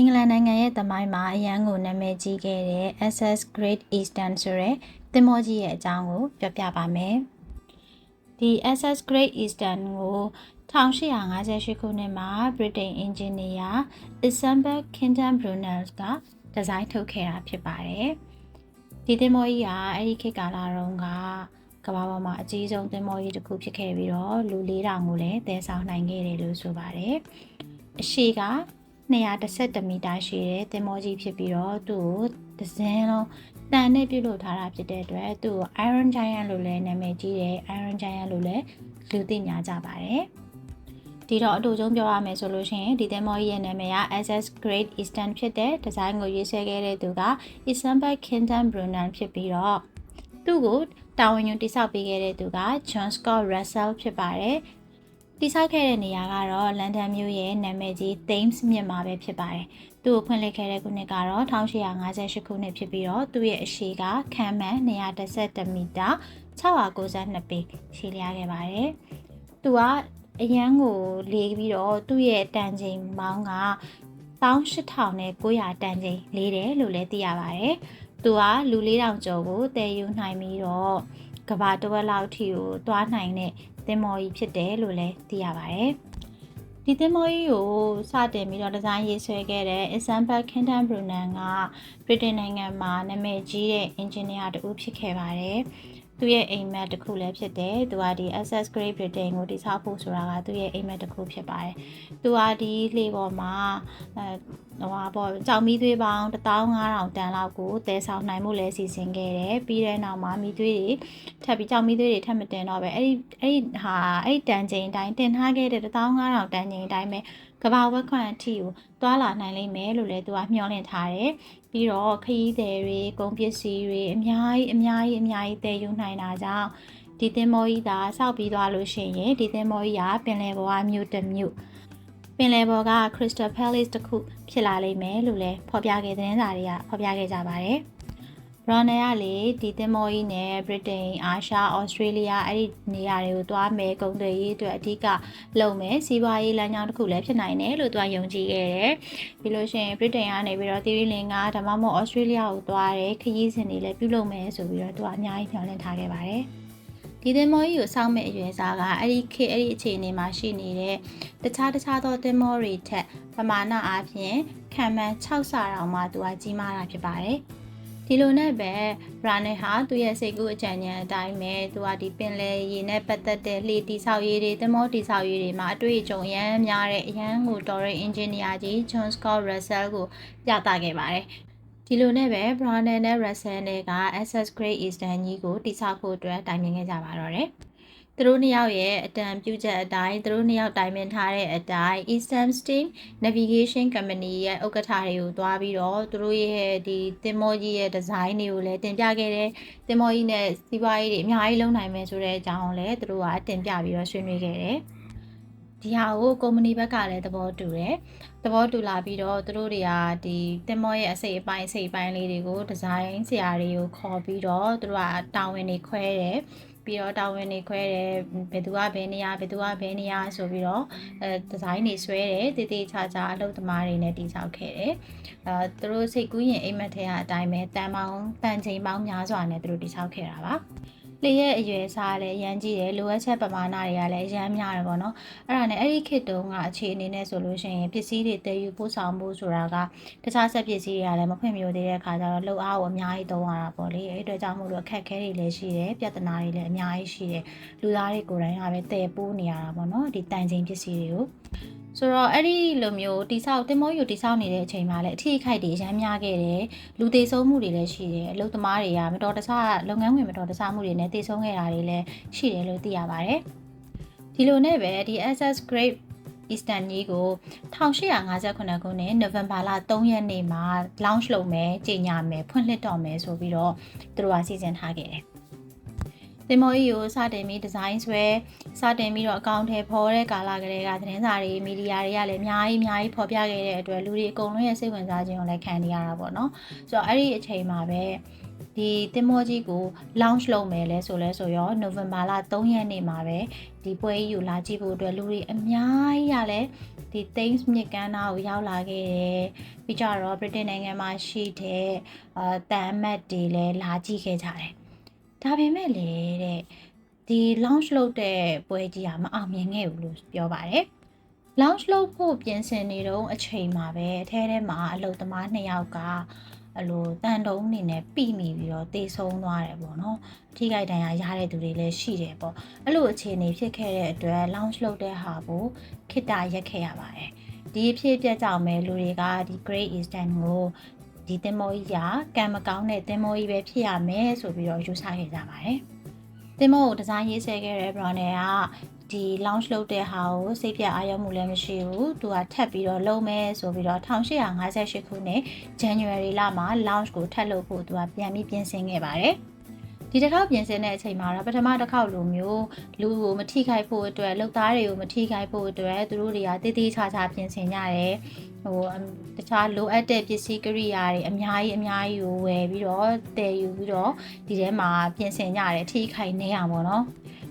အင်္ဂလန်နိုင်ငံရဲ့သမိုင်းမှာအရန်ကိုနာမည်ကြီးခဲ့တဲ့ SS Great Eastern ဆိုတဲ့သင်္ဘောကြီးရဲ့အကြောင်းကိုပြောပြပါမယ်။ဒီ SS Great Eastern ကို1858ခုနှစ်မှာ Britain Engineer Isambard Kingdom Brunel ကဒီဇိုင်းထုတ်ခဲ့တာဖြစ်ပါတယ်။ဒီသင်္ဘောကြီးကအဲ့ဒီခေတ်ကာလတုန်းကကမ္ဘာပေါ်မှာအကြီးဆုံးသင်္ဘောကြီးတစ်ခုဖြစ်ခဲ့ပြီးတော့လူ4000ကိုလည်းတည်ဆောင်နိုင်ခဲ့တယ်လို့ဆိုပါတယ်။အရှိက 211မီတာရှိတဲ့သင်္ဘောကြီးဖြစ်ပြီးတော့သူ့ကိုဒဇင်းလုံးတန်နဲ့ပြုတ်လို့ထားတာဖြစ်တဲ့အတွက်သူ့ကို Iron Giant လို့လည်းနာမည်ကြီးတယ် Iron Giant လို့လည်းလူသိများကြပါတယ်ဒီတော့အတူဆုံးပြောရမယ်ဆိုလို့ရှိရင်ဒီသင်္ဘောကြီးရဲ့နာမည်က SS Great Eastern ဖြစ်တဲ့ဒီဇိုင်းကိုရေးဆွဲခဲ့တဲ့သူက Isenberg Kingdom Brunel ဖြစ်ပြီးတော့သူ့ကိုတာဝန်ယူတိစောက်ပေးခဲ့တဲ့သူက John Scott Russell ဖြစ်ပါတယ် တိစောက်ခဲ့တဲ့နေရာကတော့လန်ဒန်မြို့ရဲ့နာမည်ကြီး Thames မြစ်မှာပဲဖြစ်ပါတယ်။သူ့ကိုဖွင့်လှစ်ခဲ့တဲ့ခုနှစ်ကတော့1858ခုနှစ်ဖြစ်ပြီးတော့သူ့ရဲ့အရှိကခမ်းမှန်111မီတာ692ပေရှည်လျားခဲ့ပါတယ်။သူကအရန်ကိုလေးပြီးတော့သူ့ရဲ့တန်ချိန်မောင်းက18000နဲ့900တန်ချိန်လေးတယ်လို့လည်းသိရပါတယ်။သူကလူ4000ကျော်ကိုတည်ယူနိုင်ပြီးတော့ကဘာတဝက်လောက်ထိကိုသွားနိုင်တဲ့ သင်္ဘောကြီးဖြစ်တယ်လို့လည်းသိရပါတယ်။ဒီသင်္ဘောကြီးကိုစတင်ပြီးတော့ဒီဇိုင်းရေးဆွဲခဲ့တဲ့ Isenberg Kingdom Brunel ကဗြိတိန်နိုင်ငံမှာနာမည်ကြီးတဲ့ engineer တူဖြစ်ခဲ့ပါတယ်။ သူ့ရဲ့အိမ်မက်တစ်ခုလည်းဖြစ်တယ်။သူကဒီ SS Great Britain ကိုတိစောက်ဖို့ဆိုတာကသူ့ရဲ့အိမ်မက်တစ်ခုဖြစ်ပါတယ်။သူကဒီလှေပေါ်မှာအဲဟိုပါပေါ့ကြောင်မီးသွေးပေါင်း15000တန်လောက်ကိုတဲဆောင်နိုင်မှုလည်းစီစဉ်ခဲ့တယ်။ပြီးတဲ့နောက်မှာမီးသွေးတွေထပ်ပြီးကြောင်မီးသွေးတွေထပ်မတင်တော့ပဲအဲ့ဒီအဲ့ဒီဟာအဲ့ဒီတန်ချိန်အတိုင်းတင်ထားခဲ့တဲ့15000တန်ချိန်အတိုင်းပဲကဘာဝက်ခွန်အထိကိုတွာလာနိုင်လိမ့်မယ်လို့လည်းသူကမျှော်လင့်ထားတယ်။ပြီးတော့ခရီးသည်တွေကုန်ပစ္စည်းတွေအများကြီးအများကြီးအများကြီးတည်ယူနိုင်တာကြောင့်ဒီသင်္ဘောကြီးသာစောက်ပြီးသွားလို့ရှိရင်ဒီသင်္ဘောကြီးကပင်လယ်ပေါ်ကမြို့တစ်မြို့ပင်လယ်ပေါ်က Crystal Palace တစ်ခုဖြစ်လာလိမ့်မယ်လို့လည်းဖော်ပြခဲ့တဲ့သတင်းစာတွေကဖော်ပြခဲ့ကြပါတယ်။ ရော်နယ်ကလေဒီသင်္ဘောကြီးနဲ့ဗြိတိန်အာရှဩစတြေးလျအဲ့ဒီနေရာတွေကိုသွားမယ်ကုန်သွယ်ရေးအတွက်အဓိကလုပ်မယ်စီးပွားရေးလမ်းကြောင်းတစ်ခုလည်းဖြစ်နိုင်တယ်လို့သူကယုံကြည်ခဲ့တယ်ပြီးလို့ရှိရင်ဗြိတိန်ကနေပြီးတော့သီရိလင်္ကာဒါမှမဟုတ်ဩစတြေးလျကိုသွားတယ်ခရီးစဉ်တွေလည်းပြုလုပ်မယ်ဆိုပြီးတော့သူကအများကြီးမျှော်လင့်ထားခဲ့ပါတယ်ဒီသင်္ဘောကြီးကိုစောင့်မဲ့အရွယ်စားကအဲ့ဒီခေအဲ့ဒီအခြေအနေမှာရှိနေတဲ့တခြားတခြားသောသင်္ဘောတွေထက်ပမာဏအားဖြင့်ခံမှန်း6ဆတောင်မှသူကကြီးမားတာဖြစ်ပါတယ်။ ဒီလိုနဲ့ပဲရာနယ်ဟာသူ့ရဲ့စိတ်ကူးအကြံဉာဏ်အတိုင်းပဲသူကဒီပင်လယ်ရေနဲ့ပတ်သက်တဲ့လှေတိဆောက်ရေးတွေသမောတိဆောက်ရေးတွေမှာအတွေ့အကြုံရမ်းများတဲ့အရန်ကိုတော်ရဲအင်ဂျင်နီယာကြီး John Scott Russell ကိုပြသခဲ့ပါတယ်ဒီလိုနဲ့ပဲ Brown နဲ့ Russell နဲ့က SS Great Eastern ကြီးကိုတိဆောက်ဖို့အတွက်တိုင်ပင်ခဲ့ကြပါတော့တယ် သူတို့နှစ်ယောက်ရဲ့အတန်ပြုချက်အတိုင်းသူတို့နှစ်ယောက်တိုင်ပင်ထားတဲ့အတိုင်း Eastern Steam Navigation Company ရဲ့ဥက္ကဋ္ဌတွေကိုတွားပြီးတော့သူတို့ရဲ့ဒီတင်မောကြီးရဲ့ဒီဇိုင်းတွေကိုလည်းတင်ပြခဲ့တယ်တင်မောကြီးနဲ့စီးပွားရေးတွေအများကြီးလုပ်နိုင်မယ်ဆိုတဲ့အကြောင်းကိုလည်းသူတို့ကတင်ပြပြီးတော့ဆွေးနွေးခဲ့တယ်ဒီဟာကိုကုမ္ပဏီဘက်ကလည်းသဘောတူတယ်။သဘောတူလာပြီးတော့သူတို့တွေကဒီတင်မောရဲ့အစိပ်အပိုင်းအစိပ်အပိုင်းလေးတွေကိုဒီဇိုင်းဆရာတွေကိုခေါ်ပြီးတော့သူတို့ကတာဝန်တွေခွဲတယ် ပြီးတော့တာဝန်တွေခွဲတယ်ဘယ်သူကဘယ်နေရာဘယ်သူကဘယ်နေရာဆိုပြီးတော့အဲဒီဇိုင်းတွေဆွဲတယ်တည်တည်ချာချာအလုပ်သမားတွေနဲ့တည်ဆောက်ခဲ့တယ်အဲသူတို့စိတ်ကူးရင်အိမ်မက်ထဲကအတိုင်းပဲတန်ပေါင်းတန်ချိန်ပေါင်းများစွာနဲ့သူတို့တည်ဆောက်ခဲ့တာပါ လျက်အရွယ်စားလည်းရမ်းကြည့်တယ်လိုအပ်ချက်ပမာဏတွေကလည်းရမ်းများတယ်ပေါ့နော်အဲ့ဒါနဲ့အဲ့ဒီခေတ်တုန်းကအခြေအနေနဲ့ဆိုလို့ရှိရင်ပစ္စည်းတွေတည်ယူပို့ဆောင်ဖို့ဆိုတာကတခြားဆက်ပစ္စည်းတွေကလည်းမဖွင့်မျိုးသေးတဲ့အခါကျတော့လှုပ်အားကိုအများကြီးသုံးရတာပေါ့လေအဲ့အတွက်ကြောင့်မို့လို့အခက်ခဲတွေလည်းရှိတယ်ပြဿနာတွေလည်းအများကြီးရှိတယ်လူသားတွေကိုယ်တိုင်ကပဲတည်ပိုးနေရတာပေါ့နော်ဒီတန်ချိန်ပစ္စည်းတွေကို ဆိုတော့အဲ့ဒီလိုမျိုးတိဆောက်တင်မောယူတိဆောက်နေတဲ့အချိန်မှာလည်းအထီးခိုက်တွေရမ်းများခဲ့တယ်လူသေးဆုံးမှုတွေလည်းရှိတယ်အလုပ်သမားတွေကမတော်တဆလုပ်ငန်းဝင်မတော်တဆမှုတွေနဲ့တည်ဆုံးခဲ့တာတွေလည်းရှိတယ်လို့သိရပါတယ်ဒီလိုနဲ့ပဲဒီ SS Great Eastern ကြီးကို1858ခုနှစ် November လ3ရက်နေ့မှာ launch လုပ်မယ်ကြေညာမယ်ဖွင့်လှစ်တော့မယ်ဆိုပြီးတော့သူတို့ကစီစဉ်ထားခဲ့တယ် သင်္ဘောကြီးကိုစတင်ပြီးဒီဇိုင်းဆွဲစတင်ပြီးတော့အကောင့်ထဲပေါ်တဲ့ကာလကလေးကသတင်းစာတွေမီဒီယာတွေကလည်းအများကြီးအများကြီးဖော်ပြခဲ့တဲ့အတွက်လူတွေအကုန်လုံးရဲ့စိတ်ဝင်စားခြင်းကိုလည်းခံနေရတာပေါ့နော်ဆိုတော့အဲ့ဒီအချိန်မှာပဲဒီတင်မောကြီးကို launch လုပ်မယ်လဲဆိုလဲဆိုရော November လ3ရက်နေ့မှာပဲဒီပွဲကြီးကိုလာကြည့်ဖို့အတွက်လူတွေအများကြီးရလဲဒီ Thames မြစ်ကမ်းနားကိုရောက်လာခဲ့တယ်ပြီးကြတော့ Britain နိုင်ငံမှာရှိတဲ့အာတန်အမတ်တွေလည်းလာကြည့်ခဲ့ကြတယ် ဒါပေမဲ့လေတဲ့ဒီ launch လုပ်တဲ့ပွဲကြီးကမအောင်မြင်ခဲ့ဘူးလို့ပြောပါတယ် launch လုပ်ဖို့ပြင်ဆင်နေတော့အချိန်မှာပဲအထဲထဲမှာအလုသမားနှစ်ယောက်ကအဲ့လိုတန်တုံးနေနဲ့ပြိမိပြီးတော့တေဆုံးသွားတယ်ပေါ့နော်အထိခိုက်ဒဏ်ရာရတဲ့သူတွေလည်းရှိတယ်ပေါ့အဲ့လိုအခြေအနေဖြစ်ခဲ့တဲ့အတွက် launch လုပ်တဲ့ဟာကိုခိတ္တရက်ခဲ့ရပါတယ်ဒီအဖြစ်အပျက်ကြောင့်ပဲလူတွေကဒီ Great Eastern ကို ဒီတင်မောကြီးကကံမကောင်းတဲ့တင်မောကြီးပဲဖြစ်ရမယ်ဆိုပြီးတော့ယူဆခဲ့ကြပါတယ်တင်မောကိုဒီဇိုင်းရေးဆွဲခဲ့တဲ့ Browner ကဒီ launch လုပ်တဲ့ဟာကိုစိတ်ပြအားရမှုလည်းမရှိဘူးသူကထပ်ပြီးတော့လုပ်မယ်ဆိုပြီးတော့1858ခုနှစ် January လမှာ launch ကိုထပ်လုပ်ဖို့သူကပြန်ပြီးပြင်ဆင်ခဲ့ပါတယ်ဒီတစ်ခေါက်ပြင်ဆင်တဲ့အချိန်မှာတော့ပထမတစ်ခေါက်လိုမျိုးလူကိုမထိခိုက်ဖို့အတွက်လုပ်သားတွေကိုမထိခိုက်ဖို့အတွက်သူတို့တွေကတည်တည်ချာချာပြင်ဆင်ကြတယ် ဟိုတခြားလိုအပ်တဲ့ပစ္စည်းကိရိယာတွေအများကြီးအများကြီးကိုဝယ်ပြီးတော့တည်ယူပြီးတော့ဒီထဲမှာပြင်ဆင်ကြတယ်ထိခိုက်နေအောင်ပေါ့နော်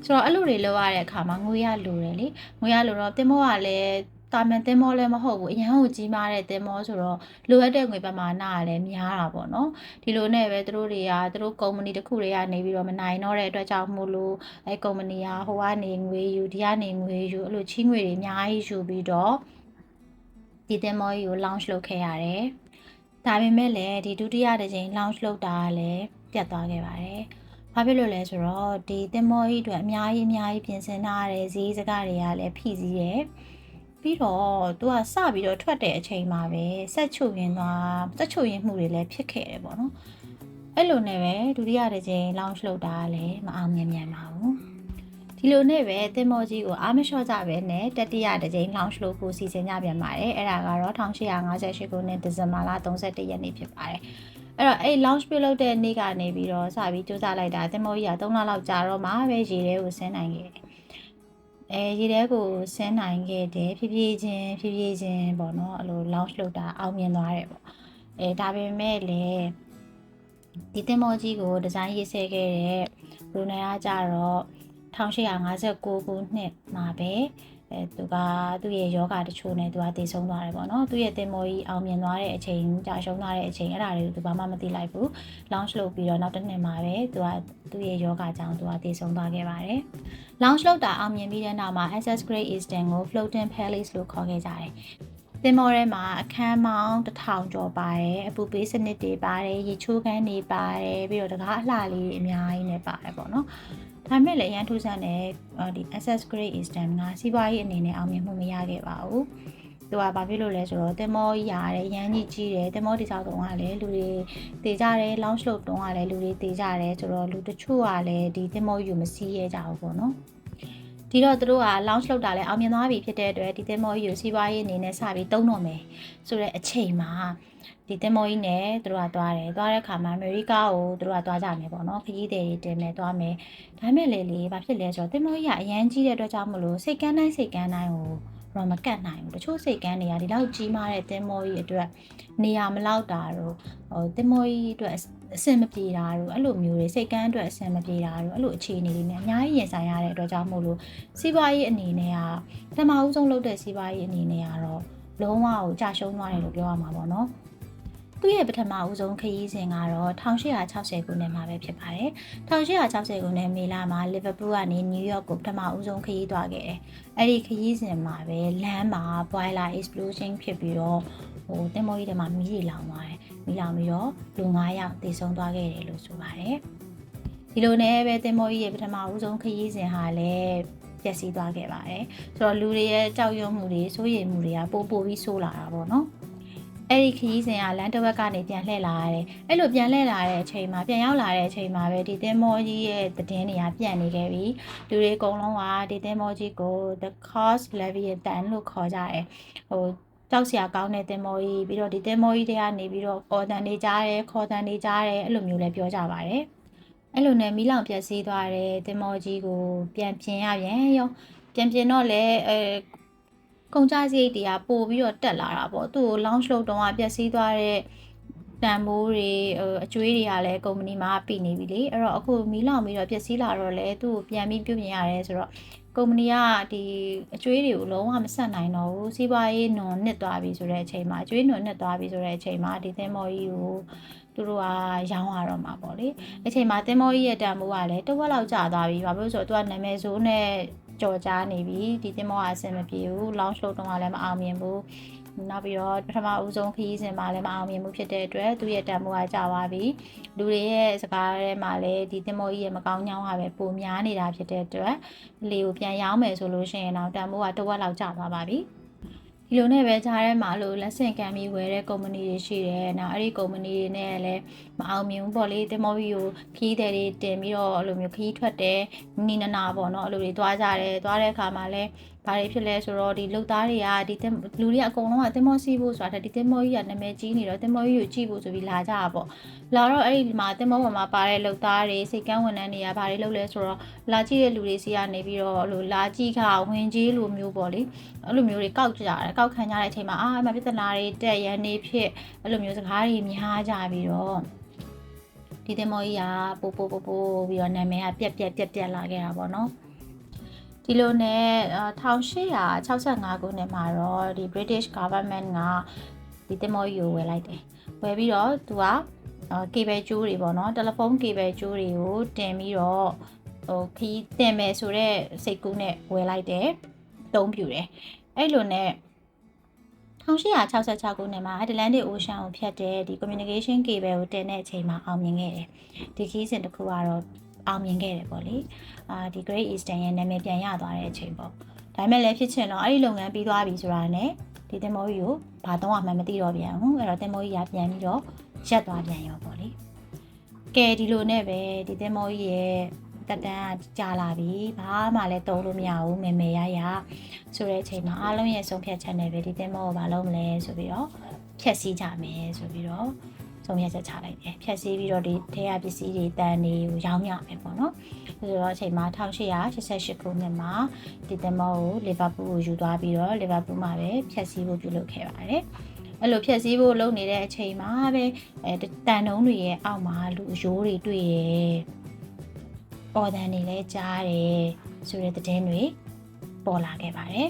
ဆိုတော့အဲ့လိုတွေလုပ်ရတဲ့အခါမှာငွေရလိုတယ်လေငွေရလိုတော့တင်မောကလည်းတာမန်တင်မောလည်းမဟုတ်ဘူးအရန်ကိုကြီးမားတဲ့တင်မောဆိုတော့လိုအပ်တဲ့ငွေပမာဏကလည်းများတာပေါ့နော်ဒီလိုနဲ့ပဲသူတို့တွေကသူတို့ကုမ္ပဏီတစ်ခုတွေကနေပြီးတော့မနိုင်တော့တဲ့အတွက်ကြောင့်မို့လို့အဲကုမ္ပဏီကဟိုကနေငွေယူဒီကနေငွေယူအဲ့လိုချီးငွေတွေအများကြီးယူပြီးတော့ ဒီတင်မောကြီးကို launch လုပ်ခဲ့ရတယ်ဒါပေမဲ့လည်းဒီဒုတိယတစ်ကြိမ် launch လုပ်တာကလည်းပြတ်သွားခဲ့ပါတယ်ဘာဖြစ်လို့လဲဆိုတော့ဒီတင်မောကြီးအတွက်အများကြီးအများကြီးပြင်ဆင်ထားတဲ့ဈေးစကားတွေကလည်းဖိစီးတယ်ပြီးတော့သူကစပြီးတော့ထွက်တဲ့အချိန်မှာပဲဆက်ချုပ်ရင်သွားဆက်ချုပ်ရင်မှုတွေလည်းဖြစ်ခဲ့တယ်ပေါ့နော်အဲ့လိုနဲ့ပဲဒုတိယတစ်ကြိမ် launch လုပ်တာလည်းမအောင်မြင်မြန်ပါဘူး ဒီလိုနဲ့ပဲတင်မောကြီးကိုအားမလျှော့ကြပဲနဲ့တတိယတစ်ကြိမ် launch လုပ်ဖို့စီစဉ်ကြပြန်ပါတယ်အဲ့ဒါကတော့1858ခုနှစ်ဒီဇင်ဘာလ31ရက်နေ့ဖြစ်ပါတယ်အဲ့တော့အဲ့ launch ပြုလုပ်တဲ့နေ့ကနေပြီးတော့စပြီးစူးစမ်းလိုက်တာတင်မောကြီးက3လလောက်ကြာတော့မှပဲရေထဲကိုဆင်းနိုင်ခဲ့တယ်အဲရေထဲကိုဆင်းနိုင်ခဲ့တယ်ဖြည်းဖြည်းချင်းဖြည်းဖြည်းချင်းပေါ့နော်အဲ့လို launch လုပ်တာအောင်မြင်သွားတယ်ပေါ့အဲဒါပေမဲ့လည်းဒီတင်မောကြီးကိုဒီဇိုင်းရေးဆွဲခဲ့တဲ့ဘရူနိုင်ကကြတော့ 1859ခုနှစ်မှာပဲအဲသူကသူ့ရဲ့ယောဂတချို့နဲ့သူကတည်ဆုံးသွားတယ်ပေါ့နော်သူ့ရဲ့တင်မောကြီးအောင်မြင်သွားတဲ့အချိန်ကြာရှုံးသွားတဲ့အချိန်အဲ့ဒါတွေကိုသူဘာမှမသိလိုက်ဘူး launch လုပ်ပြီးတော့နောက်တစ်နှစ်မှာပဲသူကသူ့ရဲ့ယောဂကြောင့်သူကတည်ဆုံးသွားခဲ့ပါတယ် launch လုပ်တာအောင်မြင်ပြီးတဲ့နောက်မှာ SS Great Eastern ကို Floating Palace လို့ခေါ်ခဲ့ကြတယ်သင်္ဘောထဲမှာအခန်းမောင်းတစ်ထောင်ကျော်ပါတယ်အပူပေးစနစ်တွေပါတယ်ရေချိုးခန်းတွေပါတယ်ပြီးတော့တကားအလှလေးတွေအများကြီးနဲ့ပါတယ်ပေါ့နော် ဒါမဲ့လည်းရန်ထူးဆန်းတဲ့ဒီ SS Great Eastern ကစီးပွားရေးအနေနဲ့အောင်မြင်မှုမရခဲ့ပါဘူးသူကဘာဖြစ်လို့လဲဆိုတော့တင်မောကြီးရတယ်ရမ်းကြီးကြီးတယ်တင်မောတိဆောက်တုံးကလည်းလူတွေတေကြတယ် launch လုပ်တုံးကလည်းလူတွေတေကြတယ်ဆိုတော့လူတချို့ကလည်းဒီတင်မောယူမစီးရဲကြဘူးပေါ့နော် ဒီတော့သူတို့က launch လုပ်တာလဲအောင်မြင်သွားပြီဖြစ်တဲ့အတွက်ဒီတင်မောကြီးကိုစီးပွားရေးအနေနဲ့စပြီးတုံးတော့မယ်ဆိုတဲ့အချိန်မှာဒီတင်မောကြီးနဲ့သူတို့ကသွားတယ်သွားတဲ့ခါမှာအမေရိကကိုသူတို့ကသွားကြမယ်ပေါ့နော်ခကြီးတွေတင်မယ်သွားမယ်ဒါမဲ့လေလေဘာဖြစ်လဲဆိုတော့တင်မောကြီးကအရန်ကြီးတဲ့အတွက်ကြောင့်မလို့စိတ်ကန်းတိုင်းစိတ်ကန်းတိုင်းကိုတော့မကတ်နိုင်ဘူးတချို့စိတ်ကန်းတွေကဒီလောက်ကြီးမားတဲ့တင်မောကြီးအတွက်နေရာမလောက်တာတော့ဟိုတင်မောကြီးအတွက် အဆင်မပြေတာတို့အဲ့လိုမျိုးတွေစိတ်ကန်းအတွက်အဆင်မပြေတာတို့အဲ့လိုအခြေအနေတွေနဲ့အများကြီးရင်ဆိုင်ရတဲ့အတွက်ကြောင့်မို့လို့စီးပွားရေးအနေနဲ့ကပထမဦးဆုံးလုပ်တဲ့စီးပွားရေးအနေနဲ့ကတော့လုံးဝကိုကြာရှုံးသွားတယ်လို့ပြောရမှာပေါ့နော်သူ့ရဲ့ပထမဦးဆုံးခရီးစဉ်ကတော့1860ခုနှစ်မှာပဲဖြစ်ပါတယ်။1860ခုနှစ်မေလမှာလီဗာပူးကနေနယူးယောက်ကိုပထမဦးဆုံးခရီးသွားခဲ့တယ်။အဲ့ဒီခရီးစဉ်မှာပဲလမ်းမှာ boiler explosion ဖြစ်ပြီးတော့ဟိုတင်မောကြီးထဲမှာမီးတွေလောင်သွားတယ်။ မီးလောင်ပြီးတော့လူ9ယောက်သေဆုံးသွားခဲ့တယ်လို့ဆိုပါတယ်။ဒီလိုနဲ့ပဲတင်မောကြီးရဲ့ပထမဦးဆုံးခရီးစဉ်ဟာလည်းပျက်စီးသွားခဲ့ပါတယ်။ဆိုတော့လူတွေရဲ့ကြောက်ရွံ့မှုတွေစိုးရိမ်မှုတွေကပိုပိုပြီးဆိုးလာတာပေါ့နော်။အဲ့ဒီခရီးစဉ်ကလမ်းတစ်ဝက်ကနေပြန်လှည့်လာရတယ်။အဲ့လိုပြန်လှည့်လာတဲ့အချိန်မှာပြန်ရောက်လာတဲ့အချိန်မှာပဲဒီသင်္ဘောကြီးရဲ့သတင်းတွေကပြန့်နေခဲ့ပြီ။လူတွေအကုန်လုံးကဒီသင်္ဘောကြီးကို the cost leviathan လို့ခေါ်ကြတယ်။ဟို ကြောက်စရာကောင်းတဲ့သင်္ဘောကြီးပြီးတော့ဒီသင်္ဘောကြီးတွေကနေပြီးတော့အော်တန်နေကြတယ်ခေါ်တန်နေကြတယ်အဲ့လိုမျိုးလည်းပြောကြပါတယ်။အဲ့လိုနဲ့မီးလောင်ပြက်စီးသွားတဲ့သင်္ဘောကြီးကိုပြန်ပြင်ရပြန်ရောပြန်ပြင်တော့လေအဲကုန်ကြစရိတ်တွေကပို့ပြီးတော့တက်လာတာပေါ့သူ့ကို launch လုပ်တော့ပျက်စီးသွားတဲ့တန်မိုးတွေဟိုအကျွေးတွေကလည်းကုမ္ပဏီမှာပြည်နေပြီလေအဲ့တော့အခုမီးလောင်ပြီးတော့ပျက်စီးလာတော့လေသူ့ကိုပြန်ပြီးပြုပြင်ရတယ်ဆိုတော့ ကုမ္ပဏီကဒီအကျွေးတွေကိုလုံးဝမဆက်နိုင်တော့ဘူးစီးပွားရေးနွန်နစ်သွားပြီဆိုတဲ့အချိန်မှာအကျွေးနွန်နစ်သွားပြီဆိုတဲ့အချိန်မှာဒီသင်္ဘောကြီးကိုသူတို့ကရောင်းရတော့မှာပေါ့လေအချိန်မှာသင်္ဘောကြီးရဲ့တန်ဖိုးကလည်းတစ်ဝက်လောက်ကျသွားပြီဘာဖြစ်လို့ဆိုတော့သူကနာမည်ဆိုးနဲ့ကြော်ကြားနေပြီဒီသင်္ဘောကအဆင်မပြေဘူး launch လုပ်တော့လည်းမအောင်မြင်ဘူး နောက်ပြီးတော့ပထမဦးဆုံးခရီးစဉ်မှာလည်းမအောင်မြင်မှုဖြစ်တဲ့အတွက်သူ့ရဲ့တန်ဖိုးကကျသွားပြီလူတွေရဲ့စကားထဲမှာလည်းဒီသင်္ဘောကြီးရဲ့မကောင်းညောင်းကပဲပုံများနေတာဖြစ်တဲ့အတွက်လေကိုပြန်ရောင်းမယ်ဆိုလို့ရှိရင်တော့တန်ဖိုးကတစ်ဝက်လောက်ကျသွားပါပြီဒီလိုနဲ့ပဲကြားထဲမှာလို့လက်ဆင့်ကမ်းပြီးဝယ်တဲ့ကုမ္ပဏီတွေရှိတယ်။နောက်အဲ့ဒီကုမ္ပဏီတွေနဲ့လည်း မအောင်မြင်ဘူးပေါ့လေ။တင်မောပြီးကိုခီးတယ်တွေတင်ပြီးတော့အဲ့လိုမျိုးခီးထွက်တယ်နီနနာပေါ့နော်အဲ့လိုတွေသွားကြတယ်။သွားတဲ့အခါမှာလည်းဘာတွေဖြစ်လဲဆိုတော့ဒီလုတ်သားတွေကဒီတင်လူတွေကအကုန်လုံးကတင်မောစီးဖို့ဆိုတာဒီတင်မောကြီးကနာမည်ကြီးနေတော့တင်မောကြီးကိုကြည့်ဖို့ဆိုပြီးလာကြတာပေါ့။လာတော့အဲ့ဒီမှာတင်မောပေါ်မှာပါတဲ့လုတ်သားတွေစိတ်ကန်းဝန်ထမ်းတွေကဘာတွေလုပ်လဲဆိုတော့လာကြည့်တဲ့လူတွေစီကနေပြီးတော့အဲ့လိုလာကြည့်ခါဝင်ကြီးလိုမျိုးပေါ့လေ။အဲ့လိုမျိုးတွေကောက်ကြတယ်ကောက်ခံကြတဲ့အချိန်မှာအာအမပြဿနာတွေတက်ရန်နေဖြစ်အဲ့လိုမျိုးစကားတွေများကြပြီးတော့ ဒီတင်မောကြီးကပို့ပို့ပို့ပို့ပြီးတော့နာမည်ကပြက်ပြက်ပြက်ပြက်လာခဲ့တာပေါ့နော်ဒီလိုနဲ့1865ခုနှစ်မှာတော့ဒီ British government ကဒီတင်မောကြီးကိုဝယ်လိုက်တယ်ဝယ်ပြီးတော့သူကကေဘယ်ကျိုးတွေပေါ့နော်တယ်လီဖုန်းကေဘယ်ကျိုးတွေကိုတင်ပြီးတော့ဟိုခီးတင်မယ်ဆိုတော့စိတ်ကူးနဲ့ဝယ်လိုက်တယ်တုံးပြူတယ်အဲ့လိုနဲ့ 1866ခုနှစ်မှာ Atlantic Ocean ကိုဖြတ်တဲ့ဒီ communication cable ကိုတင်တဲ့အချိန်မှာအောင်မြင်ခဲ့တယ်ဒီခီးစဉ်တစ်ခုကတော့အောင်မြင်ခဲ့တယ်ပေါ့လေအာဒီ Great Eastern ရဲ့နာမည်ပြန်ရသွားတဲ့အချိန်ပေါ့ဒါပေမဲ့လည်းဖြစ်ချင်တော့အဲ့ဒီလုပ်ငန်းပြီးသွားပြီဆိုတာနဲ့ဒီတင်မောကြီးကိုဘာတော့မှမသိတော့ပြန်ဘူးအဲ့တော့တင်မောကြီးရပြန်ပြီးတော့ရက်သွားပြန်ရောပေါ့လေကဲဒီလိုနဲ့ပဲဒီတင်မောကြီးရဲ့ တက်တန်းကြာလာပြီဘာမှလည်းတုံးလို့မရဘူးမေမေရရဆိုတဲ့အချိန်မှာအားလုံးရဲ့ဆုံးဖြတ်ချက်နဲ့ပဲဒီတင်မောကိုဘာလုပ်မလဲဆိုပြီးတော့ဖြက်စီးကြမယ်ဆိုပြီးတော့ဆုံးဖြတ်ချက်ချလိုက်တယ်ဖြက်စီးပြီးတော့ဒီထဲရပစ္စည်းတွေတန်တွေကိုရောင်းရမယ်ပေါ့နော်ဆိုတော့အချိန်မှာ1888ခုနှစ်မှာဒီတင်မောကိုလီဗာပူးကိုယူသွားပြီးတော့လီဗာပူးမှာပဲဖြက်စီးဖို့ပြုလုပ်ခဲ့ပါတယ်အဲ့လိုဖြက်စီးဖို့လုပ်နေတဲ့အချိန်မှာပဲအဲတန်တုံးတွေရဲ့အောက်မှာလူအယိုးတွေတွေ့ရဲ့ ပေါ်တန်တွေလည်းကြားတယ်ဆိုတဲ့သတင်းတွေပေါ်လာခဲ့ပါတယ်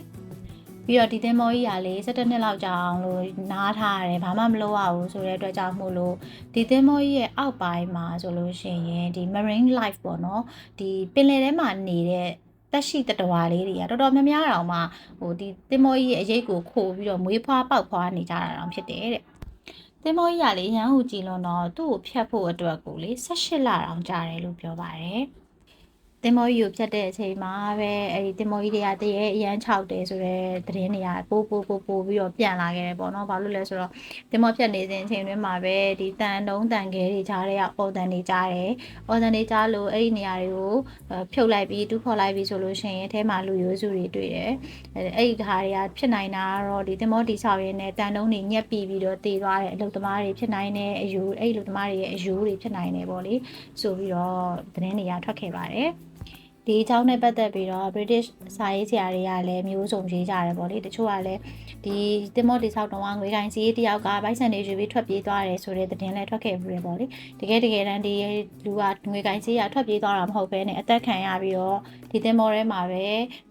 ပြီးတော့ဒီသင်္ဘောကြီးရာလေး17နှစ်လောက်ကြာအောင်လို့နားထားရတယ်ဘာမှမလုပ်ရဘူးဆိုတဲ့အတွက်ကြောင့်မို့လို့ဒီသင်္ဘောကြီးရဲ့အောက်ပိုင်းမှာဆိုလို့ရှိရင်ဒီ marine life ပေါ့နော်ဒီပင်လယ်ထဲမှာနေတဲ့တက်ရှိတတော်လေးတွေကတော်တော်များများတောင်မှဟိုဒီသင်္ဘောကြီးရဲ့အရေးကိုခိုးပြီးတော့မွေးဖွားပေါက်ဖွားနေကြတာတောင်ဖြစ်တယ်တဲ့သင်္ဘောကြီးကလေရန်ဟူကြည်လွန်တော့သူ့ကိုဖျက်ဖို့အတွက်ကိုလေ18လတောင်ကြာတယ်လို့ပြောပါတယ် တင်မောကြီးကိုဖြတ်တဲ့အချိန်မှာပဲအဲ့ဒီတင်မောကြီးတွေကတရေအရန်6တယ်ဆိုတော့သတင်းတွေကပိုးပိုးပိုးပိုးပြီးတော့ပြန်လာခဲ့တယ်ပေါ့နော်ဘာလို့လဲဆိုတော့တင်မောဖြတ်နေစဉ်အချိန်တွင်းမှာပဲဒီတန်တုံးတန်ခဲတွေကြားတဲ့အော်တန်တွေကြားတယ်အော်တန်တွေကြားလို့အဲ့ဒီနေရာတွေကိုဖြုတ်လိုက်ပြီးတူးခေါ်လိုက်ပြီးဆိုလို့ရှိရင်အဲထဲမှာလူရိုးစုတွေတွေ့တယ်အဲ့ဒီဓာတ်တွေကဖြစ်နိုင်တာတော့ဒီတင်မောတီဆောက်ရင်းနဲ့တန်တုံးတွေညက်ပြီးပြီးတော့တည်သွားတယ်အလုပ်သမားတွေဖြစ်နိုင်တဲ့အယူအဲ့ဒီအလုပ်သမားတွေရဲ့အယူတွေဖြစ်နိုင်တယ်ပေါ့လေဆိုပြီးတော့သတင်းတွေကထွက်ခဲ့ပါတယ် ဒီအကြောင်းနဲ့ပတ်သက်ပြီးတော့ British စာရေးဆရာတွေကလည်းမျိုးစုံရေးကြတယ်ပေါ့လေတချို့ကလည်းဒီတင်မော့တိဆောက်တော့ငွေကိုင်းစီးတယောက်ကဘိုက်ဆန်တွေယူပြီးထွက်ပြေးသွားတယ်ဆိုတဲ့သတင်းလည်းထွက်ခဲ့ပြီးရပေါ့လေတကယ်တကယ်တမ်းဒီလူကငွေကိုင်းစီးကထွက်ပြေးသွားတာမဟုတ်ဘဲနဲ့အသက်ခံရပြီးတော့ဒီတင်မော့ထဲမှာပဲ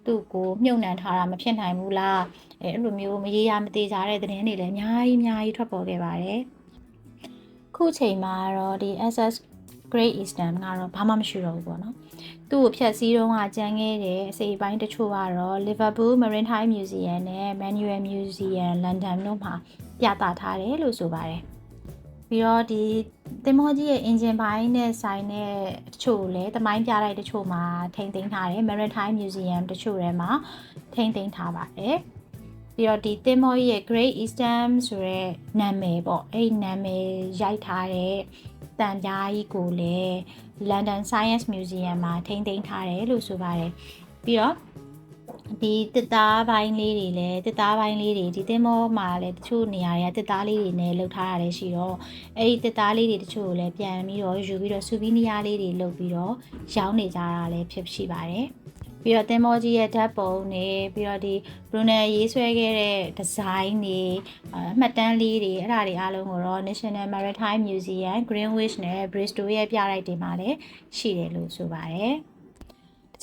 သူ့ကိုမြုပ်နှံထားတာမဖြစ်နိုင်ဘူးလားအဲအဲ့လိုမျိုးမရေရာမသေးကြတဲ့သတင်းတွေလည်းအများကြီးအများကြီးထွက်ပေါ်ခဲ့ပါတယ်ခုချိန်မှာတော့ဒီ SS Great Eastern ကတော့ဘာမှမရှိတော့ဘူးပေါ့နော်သူ့ကိုဖျက်ဆီးတော့ကကြမ်းခဲ့တဲ့အစိပ်ပိုင်းတချို့ကတော့ Liverpool Maritime Museum နဲ့ Manual Museum London တို့မှာပြသထားတယ်လို့ဆိုပါတယ်ပြီးတော့ဒီတင်မောကြီးရဲ့ engine ပိုင်းနဲ့ဆိုင်တဲ့တချို့လည်းတမိုင်းပြလိုက်တချို့မှာထိမ့်သိမ်းထားတယ် Maritime Museum တချို့ထဲမှာထိမ့်သိမ်းထားပါတယ် ပြီးတော့ဒီတင်မောကြီးရဲ့ Great Eastern ဆိုတဲ့နာမည်ပေါ့အဲ့ဒီနာမည်ရိုက်ထားတဲ့တန်ပြားကြီးကိုလည်း London Science Museum မှာထိန်းသိမ်းထားတယ်လို့ဆိုပါတယ်ပြီးတော့ဒီတစ်သားပိုင်းလေးတွေလည်းတစ်သားပိုင်းလေးတွေဒီသင်္ဘောမှာလည်းတချို့နေရာတွေကတစ်သားလေးတွေနဲ့လှုပ်ထားတာလည်းရှိတော့အဲ့ဒီတစ်သားလေးတွေတချို့ကိုလည်းပြန်ပြီးတော့ယူပြီးတော့ဆူဗီနီယာလေးတွေလုပ်ပြီးတော့ရောင်းနေကြတာလည်းဖြစ်ရှိပါတယ် ပြီးတော့တင်မောကြီးရဲ့ဓာတ်ပုံတွေပြီးတော့ဒီဘရူနယ်ရေးဆွဲခဲ့တဲ့ဒီဇိုင်းတွေအမှတ်တမ်းလေးတွေအဲ့ဒါတွေအားလုံးကိုတော့ National Maritime Museum Greenwich နဲ့ Bristol ရဲ့ပြတိုက်တွေမှာလည်းရှိတယ်လို့ဆိုပါတယ်တစ်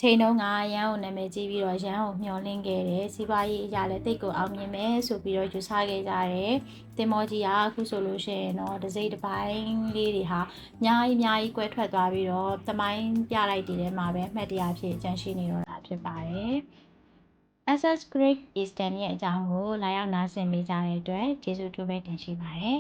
ချိန်တုန်းကရန်ကိုနာမည်ကြီးပြီးတော့ရန်ကိုမျှော်လင့်ခဲ့တယ်စီးပွားရေးအရာလည်းတိတ်ကိုအောင်မြင်မယ်ဆိုပြီးတော့ယူဆခဲ့ကြတယ်တင်မောကြီးကအခုဆိုလို့ရှိရင်တော့တစ်စိတ်တစ်ပိုင်းလေးတွေဟာအများကြီးအများကြီးကွဲထွက်သွားပြီးတော့တမိုင်းပြလိုက်တည်ထဲမှာပဲအမှတ်တရဖြစ်ကျန်ရှိနေတော့တာဖြစ်ပါတယ် SS Great Eastern ရဲ့အကြောင်းကိုလာရောက်နားဆင်ပေးကြတဲ့အတွက်ကျေးဇူးတူပဲတင်ရှိပါတယ်